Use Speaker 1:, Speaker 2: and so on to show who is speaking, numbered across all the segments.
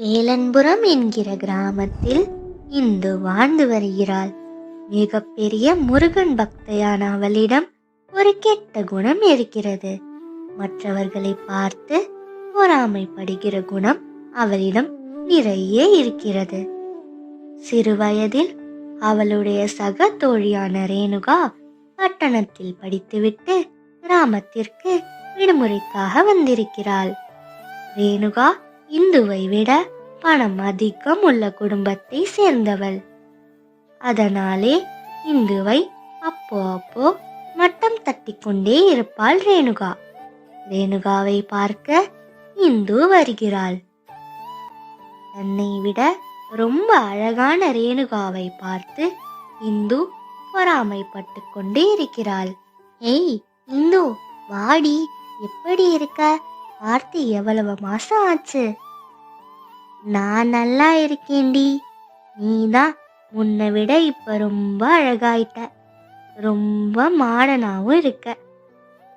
Speaker 1: வேலன்புரம் என்கிற கிராமத்தில் இந்து வாழ்ந்து வருகிறாள். மிகப்பெரிய முருகன் பக்தையான அவளிடம் ஒரு கெட்ட குணம் இருக்கிறது. மற்றவர்களை பார்த்து பொறாமைப்படுகிற குணம் அவளிடம் நிறைய இருக்கிறது. சிறுவயதில் அவளுடைய சக தோழியான ரேணுகா பட்டணத்தில் படித்துவிட்டு கிராமத்திற்கு விடுமுறைக்காக வந்திருக்கிறாள். ரேணுகா இந்துவை விட பணம் அதிகம் உள்ள குடும்பத்தை சேர்ந்தவள். அதனாலே இந்துவை அப்போ அப்போ மட்டம் தட்டிக்கொண்டே இருப்பாள் ரேணுகா. ரேணுகாவை பார்க்க இந்து வருகிறாள். தன்னை விட ரொம்ப அழகான ரேணுகாவை பார்த்து இந்து பொறாமைப்பட்டு கொண்டே இருக்கிறாள். ஏய் இந்து வாடி எப்படி இருக்க? பார்த்து எவ்வளவு மாசம் ஆச்சு நான் நல்லா இருக்கேன்டி. நீதான் முன்னை விட இப்ப ரொம்ப அழகாயிட்ட. ரொம்ப மாடனாவும் இருக்க.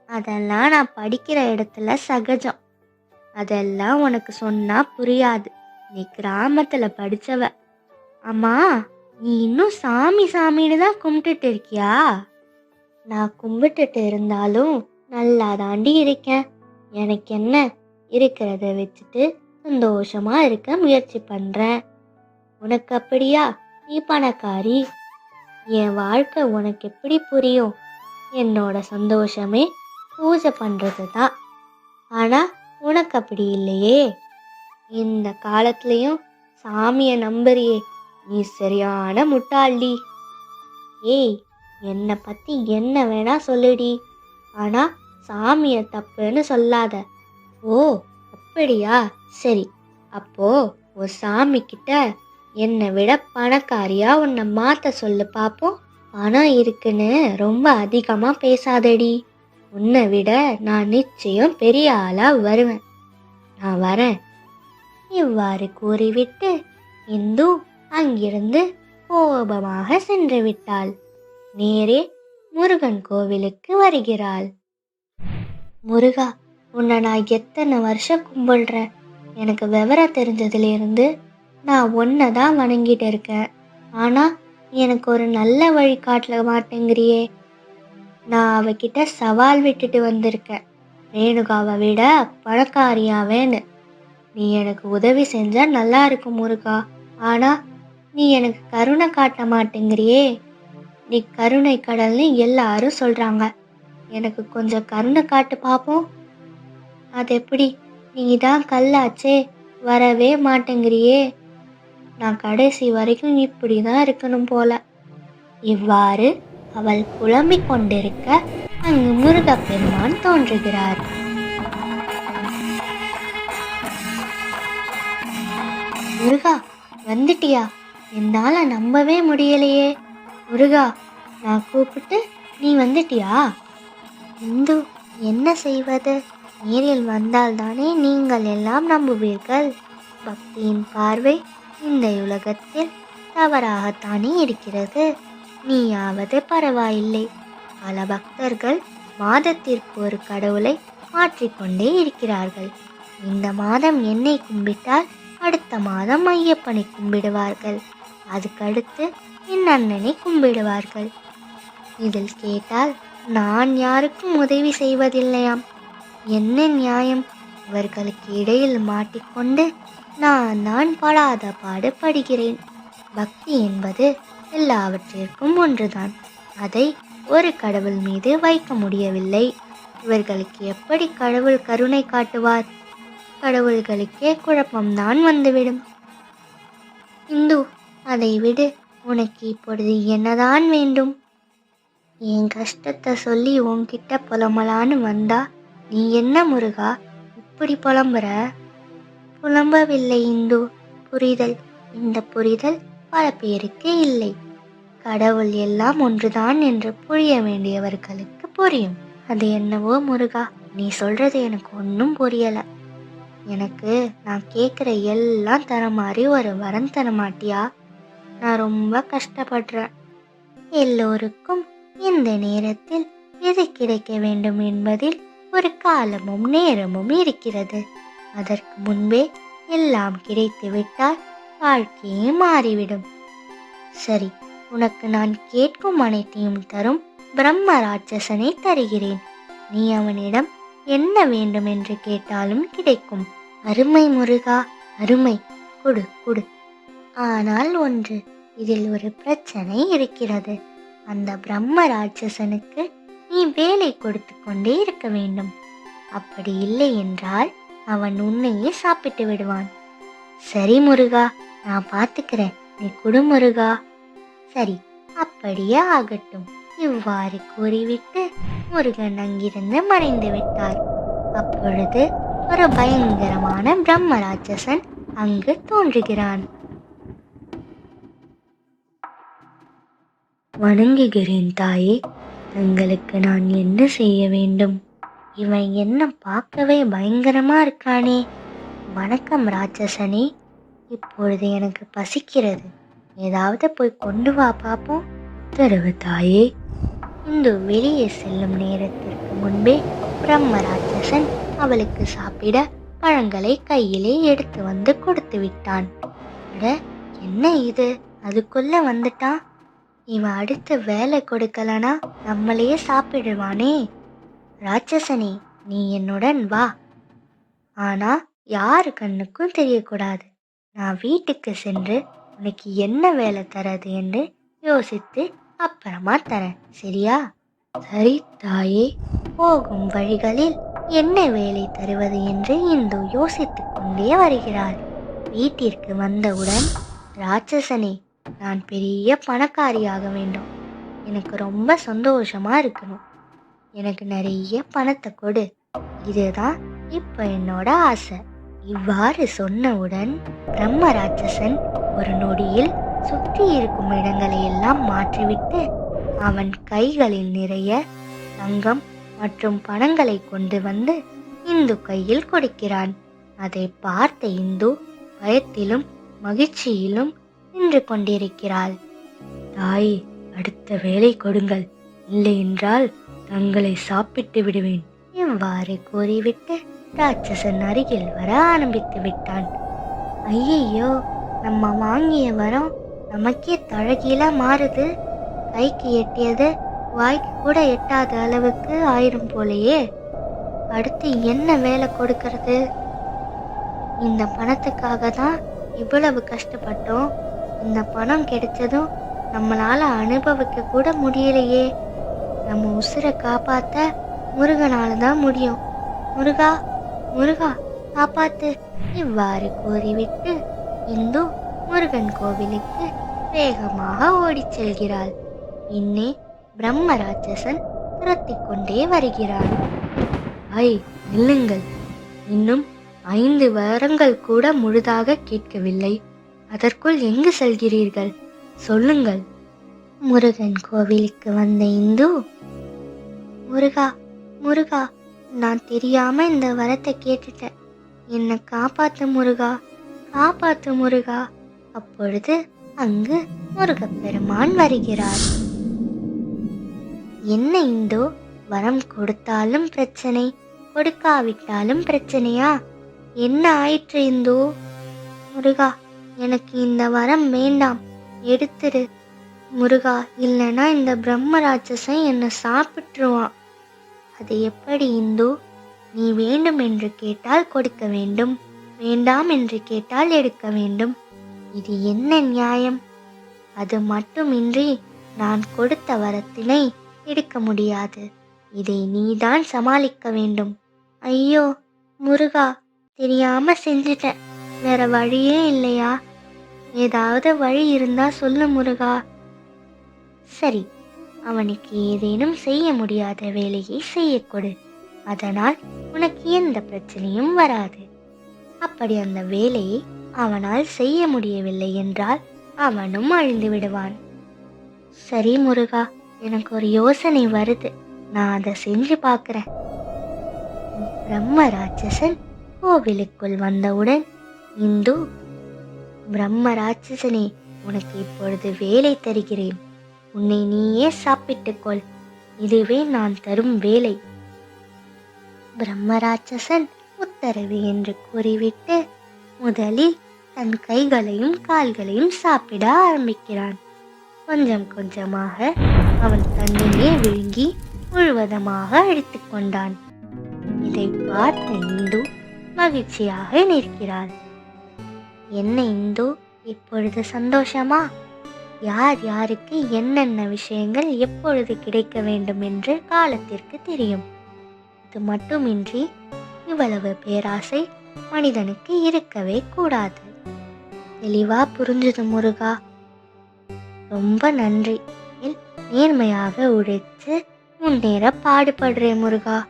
Speaker 1: அதெல்லாம் நான் படிக்கிற இடத்துல சகஜம். அதெல்லாம் உனக்கு சொன்னா புரியாது. நீ கிராமத்துல படிச்சவ. அம்மா நீ இன்னும் சாமி சாமின்னு தான் கும்பிட்டுட்டு இருக்கியா? நான் கும்பிட்டுட்டு இருந்தாலும் நல்லா தாண்டி இருக்கேன். எனக்கு என்ன இருக்கிறத வச்சுட்டு சந்தோஷமா இருக்க முயற்சி பண்றேன். உனக்கு அப்படியா? நீ பணக்காரி. என் வாழ்க்கை உனக்கு எப்படி புரியும்? என்னோட சந்தோஷமே பூஜை பண்றது தான் ஆனா உனக்கு அப்படி இல்லையே. இந்த காலத்துலயும் சாமியை நம்புறியே. நீ சரியான முட்டாள்டி. ஏய் என்னை பத்தி என்ன வேணா சொல்லுடி. ஆனா சாமியை தப்புன்னு சொல்லாத. ஓ அப்படியா? சரி அப்போ ஒரு சாமி கிட்ட என்னை விட பணக்காரியா உன்னை மாத்த சொல்லு பார்ப்போம் பணம் இருக்குன்னு ரொம்ப அதிகமாக பேசாதடி. உன்னை விட நான் நிச்சயம் பெரிய ஆளாக வருவேன். நான் வரேன். இவ்வாறு கூறிவிட்டு இந்து அங்கிருந்து கோபமாக சென்று விட்டாள். நேரே முருகன் கோவிலுக்கு வருகிறாள். முருகா உன்னை நான் எத்தனை வருஷம் கும்பிடுறேன் எனக்கு விவரம் தெரிஞ்சதுலேருந்து நான் ஒன்றை தான் வணங்கிட்டு இருக்கேன். ஆனால் எனக்கு ஒரு நல்ல வழி காட்டல மாட்டேங்கிறியே. நான் அவகிட்ட சவால் விட்டுட்டு வந்திருக்கேன். ரேணுகாவை விட பணக்காரியாவேன்னு நீ எனக்கு உதவி செஞ்சால் நல்லா இருக்கும் முருகா. ஆனால் நீ எனக்கு கருணை காட்ட மாட்டேங்கிறியே. நீ கருணை கடல்னு எல்லாரும் சொல்கிறாங்க எனக்கு கொஞ்சம் கருணை காட்டு பார்ப்போம் அது எப்படி நீ தான் கல்லாச்சே. வரவே மாட்டேங்கிறியே. நான் கடைசி வரைக்கும் இப்படி தான் இருக்கணும் போல. இவ்வாறு அவள் புலம்பிக் கொண்டிருக்க அங்கு முருகப்பெருமான் தோன்றுகிறார். முருகா வந்துட்டியா? என்னால் நம்பவே முடியலையே. முருகா நான் கூப்பிட்டு நீ வந்துட்டியா? இந்து என்ன செய்வது? நேரில் வந்தால்தானே நீங்கள் எல்லாம் நம்புவீர்கள். பக்தியின் பார்வை இந்த உலகத்தில் தவறாகத்தானே இருக்கிறது. நீயாவது பரவாயில்லை. பல பக்தர்கள் மாதத்திற்கு ஒரு கடவுளை மாற்றிக்கொண்டே இருக்கிறார்கள். இந்த மாதம் என்னை கும்பிட்டால் அடுத்த மாதம் ஐயப்பனை கும்பிடுவார்கள். அதுக்கடுத்து என் அண்ணனை கும்பிடுவார்கள். இதில் கேட்டால் நான் யாருக்கும் உதவி செய்வதில்லையாம். என்ன நியாயம்? இவர்களுக்கு இடையில் மாட்டிக்கொண்டு நான் நான் படாத பாடு படுகிறேன் பக்தி என்பது எல்லாவற்றிற்கும் ஒன்றுதான். அதை ஒரு கடவுள் மீது வைக்க முடியவில்லை. இவர்களுக்கு எப்படி கடவுள் கருணை காட்டுவார்? கடவுள்களுக்கே குழப்பம்தான் வந்துவிடும். இந்து அதை விடு உனக்கு இப்பொழுது என்னதான் வேண்டும்? என் கஷ்டத்தை சொல்லி உன்கிட்ட புலம்பலான்னு வந்தா நீ என்ன முருகா? இப்படி புலம்புற? புலம்பவில்லை இந்து. புரிதல். இந்த புரிதல் பல பேருக்கு இல்லை. கடவுள் எல்லாம் ஒன்றுதான் என்று புரிய வேண்டியவர்களுக்கு புரியும். அது என்னவோ முருகா நீ சொல்றது எனக்கு ஒன்றும் புரியல. எனக்கு நான் கேட்குற எல்லாம் தர மாதிரி ஒரு வரம் தர மாட்டியா நான் ரொம்ப கஷ்டப்படுறேன். எல்லோருக்கும் இந்த நேரத்தில் எது கிடைக்க வேண்டும் என்பதில் ஒரு காலமும் நேரமும் இருக்கிறது. அதற்கு முன்பே எல்லாம் கிடைத்துவிட்டால் வாழ்க்கையே மாறிவிடும். சரி உனக்கு நான் கேட்கும் அனைத்தையும் தரும் பிரம்ம ராட்சசனை தருகிறேன். நீ அவனிடம் என்ன வேண்டும் என்று கேட்டாலும் கிடைக்கும். அருமை முருகா அருமை. கொடு கொடு. ஆனால் ஒன்று இதில் ஒரு பிரச்சனை இருக்கிறது. அந்த பிரம்ம ராட்சசனுக்கு நீ வேலை கொடுத்து கொண்டே இருக்க வேண்டும். அப்படி இல்லை என்றால் அவன் உன்னையே சாப்பிட்டு விடுவான். சரி முருகா நான் பார்த்துக்கிறேன். நீ குடு முருகா. சரி அப்படியே ஆகட்டும். இவ்வாறு கூறிவிட்டு முருகன் அங்கிருந்து மறைந்து விட்டார். அப்பொழுது ஒரு பயங்கரமான பிரம்ம ராட்சசன் அங்கு தோன்றுகிறான். வணங்குகிறேன் தாயே. தங்களுக்கு நான் என்ன செய்ய வேண்டும்? இவன் என்ன பார்க்கவே பயங்கரமா இருக்கானே. வணக்கம் ராட்சசனே. இப்பொழுது எனக்கு பசிக்கிறது. ஏதாவது போய் கொண்டு வா பார்ப்போம் உத்தரவு தாயே. இந்து வெளியே செல்லும் நேரத்திற்கு முன்பே பிரம்ம ராட்சசன் அவளுக்கு சாப்பிட பழங்களை கையிலே எடுத்து வந்து கொடுத்து விட்டான். அட என்ன இது? அதுக்குள்ள வந்துட்டான். இவன் அடுத்து வேலை கொடுக்கலனா நம்மளையே சாப்பிடுவானே. ராட்சசனே நீ என்னுடன் வா. ஆனா யாரு கண்ணுக்கும் தெரியக்கூடாது. நான் வீட்டுக்கு சென்று உனக்கு என்ன வேலை தரது என்று யோசித்து அப்புறமா தரேன். சரியா? சரி தாயே போகும் வழிகளில் என்ன வேலை தருவது என்று இந்து யோசித்துக் கொண்டே வருகிறாள் வீட்டிற்கு வந்தவுடன் ராட்சசனே நான் பெரிய பணக்காரியாக வேண்டும். எனக்கு ரொம்ப சந்தோஷமா இருக்கணும். எனக்கு நிறைய பணத்தை கொடு. இதுதான் இப்ப என்னோட ஆசை. இவ்வாறு சொன்னவுடன் பிரம்ம ராட்சசன் ஒரு நொடியில் சுற்றி இருக்கும் இடங்களை எல்லாம் மாற்றிவிட்டு அவன் கைகளில் நிறைய தங்கம் மற்றும் பணங்களை கொண்டு வந்து இந்து கையில் கொடுக்கிறான். அதை பார்த்த இந்து பயத்திலும் மகிழ்ச்சியிலும் நின்று கொண்டிருக்கிறாள். தாய் அடுத்த வேலை கொடுங்கள். இல்லை என்றால் தங்களை சாப்பிட்டு விடுவேன். இவ்வாறு கூறிவிட்டு ராட்சசன் அருகில் வர ஆரம்பித்து விட்டான். ஐயையோ நம்ம வாங்கிய வரம் நமக்கே தழகில மாறுது. கைக்கு எட்டியது வாய்க்கு கூட எட்டாத அளவுக்கு ஆயிரும் போலையே. அடுத்து என்ன வேலை கொடுக்கறது? இந்த பணத்துக்காக தான் இவ்வளவு கஷ்டப்பட்டோம். இந்த பணம் கிடைச்சதும் நம்மளால அனுபவிக்க கூட முடியலையே. நம்ம உசுரை காப்பாத்த முருகனால தான் முடியும். முருகா முருகா காப்பாத்து. இவ்வாறு கூறிவிட்டு இந்து முருகன் கோவிலுக்கு வேகமாக ஓடிச் செல்கிறாள். இன்னே பிரம்ம ராட்சசன் துரத்தி கொண்டே வருகிறான். ஐ நில்லுங்கள். இன்னும் ஐந்து வாரங்கள் கூட முழுதாக கேட்கவில்லை. அதற்குள் எங்கு செல்கிறீர்கள்? சொல்லுங்கள். முருகன் கோவிலுக்கு வந்த இந்து முருகா முருகா நான் தெரியாம இந்த வரத்தை கேட்டுட்டேன். என்னை காப்பாத்து முருகா காப்பாத்து முருகா. அப்பொழுது அங்கு முருகப்பெருமான் வருகிறார். என்ன இந்தோ வரம் கொடுத்தாலும் பிரச்சனை கொடுக்காவிட்டாலும் பிரச்சனையா? என்ன ஆயிற்று இந்தோ? முருகா எனக்கு இந்த வரம் வேண்டாம். எடுத்துரு. முருகா இல்லைன்னா இந்த பிரம்ம ராட்சசன் என்னை சாப்பிட்டுருவான். அது எப்படி இந்து? நீ வேண்டும் என்று கேட்டால் கொடுக்க வேண்டும். வேண்டாம் என்று கேட்டால் எடுக்க வேண்டும். இது என்ன நியாயம்? அது மட்டுமின்றி நான் கொடுத்த வரத்தினை எடுக்க முடியாது. இதை நீதான் சமாளிக்க வேண்டும். ஐயோ முருகா தெரியாம செஞ்சிட்டேன். வேற வழியே இல்லையா? ஏதாவது வழி இருந்தா சொல்லு முருகா. சரி அவனுக்கு ஏதேனும் செய்ய முடியாத வேலையை செய்யக்கூடு அதனால் உனக்கு எந்த பிரச்சனையும் வராது. அப்படி அந்த வேலையை அவனால் செய்ய முடியவில்லை என்றால் அவனும் அழிந்து விடுவான். சரி முருகா எனக்கு ஒரு யோசனை வருது. நான் அதை செஞ்சு பார்க்குறேன். பிரம்ம ராட்சசன் கோவிலுக்குள் வந்தவுடன் இந்து பிரம்ம ராட்சசனே உனக்கு இப்பொழுது வேலை தருகிறேன். உன்னை நீயே சாப்பிட்டுக்கொள் இதுவே நான் தரும் வேலை. பிரம்மராட்சசன் உத்தரவு என்று கூறிவிட்டு முதலில் தன் கைகளையும் கால்களையும் சாப்பிட ஆரம்பிக்கிறான். கொஞ்சம் கொஞ்சமாக அவன் தன்னையே விழுங்கி முழுவதமாக அழித்துக் கொண்டான். இதை பார்த்த இந்து மகிழ்ச்சியாக நிற்கிறாள் என்ன இந்து? இப்பொழுது சந்தோஷமா? யார் யாருக்கு என்னென்ன விஷயங்கள் எப்பொழுது கிடைக்க வேண்டும் என்று காலத்திற்கு தெரியும். இது மட்டுமின்றி இவ்வளவு பேராசை மனிதனுக்கு இருக்கவே கூடாது. தெளிவா புரிஞ்சது முருகா. ரொம்ப நன்றி. நேர்மையாக உழைத்து முன்னேற பாடுபடுறேன் முருகா.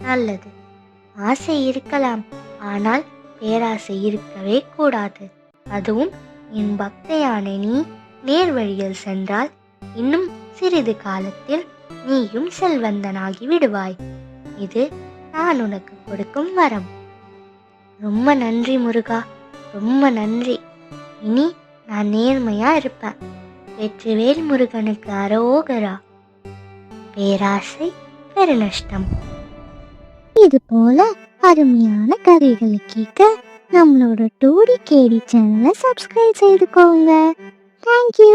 Speaker 1: நல்லது. ஆசை இருக்கலாம். ஆனால் பேராசை இருக்கவே கூடாது. அதுவும் என் பக்தையான நீ நேர் வழியில் சென்றால் இன்னும் சிறிது காலத்தில் நீயும் செல்வந்தனாகி விடுவாய். இது நான் உனக்கு கொடுக்கும் வரம். ரொம்ப நன்றி முருகா ரொம்ப நன்றி. இனி நான் நேர்மையா இருப்பேன். வெற்றிவேல் முருகனுக்கு அரோகரா. பேராசை பெருநஷ்டம்.
Speaker 2: இது போல அருமையான கதைகளை கேட்க நம்மளோட டூடி கேடி சேனலை சப்ஸ்கிரைப் செய்துக்கோங்க. தேங்க்யூ